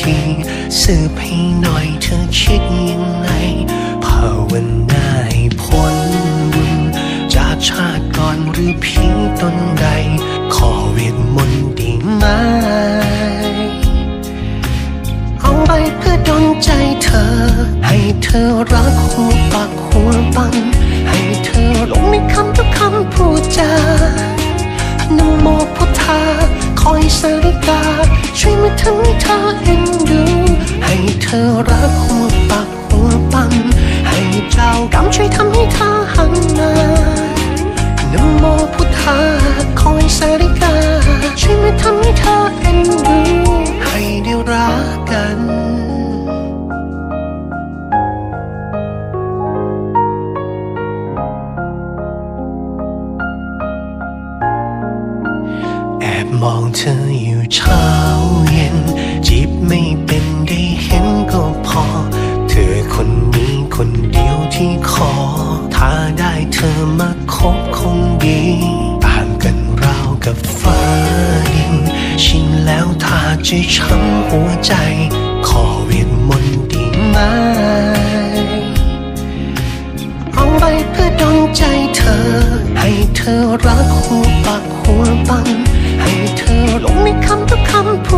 ทีสืบให้หน่อยเธอคิดยังไงภาวนาให้พ้นบุญจากชาติก่อนหรือผีตนใด ขอเวทมนต์ดีไหมเอาไปเพื่อดนใจเธอ ให้เธอรักหัวปักหัวปังให้เธอ ทำให้เอเอ็นดู ให้เธอรักหัวปากหัวปังให้เจ้ากรรมช่วยทำให้เธอหันมานโมพุทธาคอยสาริกา ช่วยมาทำให้เธอเอ็นดู ให้ได้รักกันแอบมองเธออยู่เช้า ธอมาคบคงดีต่างกันราวกับฟ้าดิน ชินแล้วถ้าจะช้ำหัวใจ ขอเวทมนต์ดีไหมเอาไปเพื่อดนใจเธอ ให้เธอรักหัวปากหัวปัง ให้เธอหลงในคำทุกคำพูด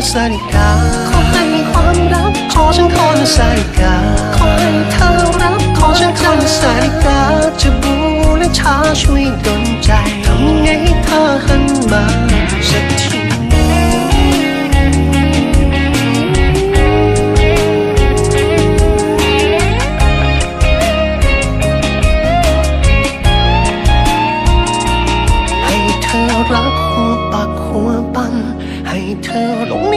นขอนะสาริกา ขอให้ความรัก ขอฉันขอนะสาริกา ขอให้เธอรัก ขอฉันขอนะสาริกา จะบูและชาช่วยดลใจทำยังไงให้เธอหันมาสักทีให้เธอรักหัวปากหัวปันให้เธอหลง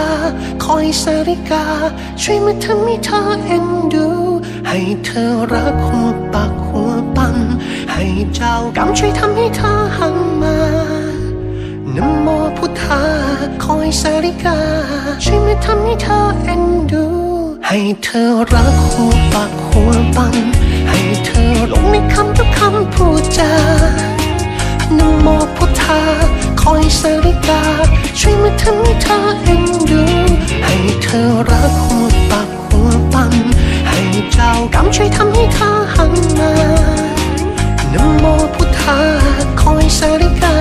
า คอยสาริกา ช่วยมาทำให้เธอเอ็นดู ให้เธอรักหัวปากหัวปัน ให้เจ้ากรรมช่วยทำให้เธอหันมานโมพุทธา คอยสาริกา ช่วยมาทำให้เธอเอ็นดู ให้เธอรักหัวปากหัวปัน ให้เธอหลงในคำทุกคำพูดจานโมพุทธา คอยสาริกา ช่วยมาทำให้เธอเอ็นดู ให้เธอรักหัวปากหัวปันให้เจ้ากรรมช่วยทำให้เธอหันมานโมพุทธาคอยสาริกา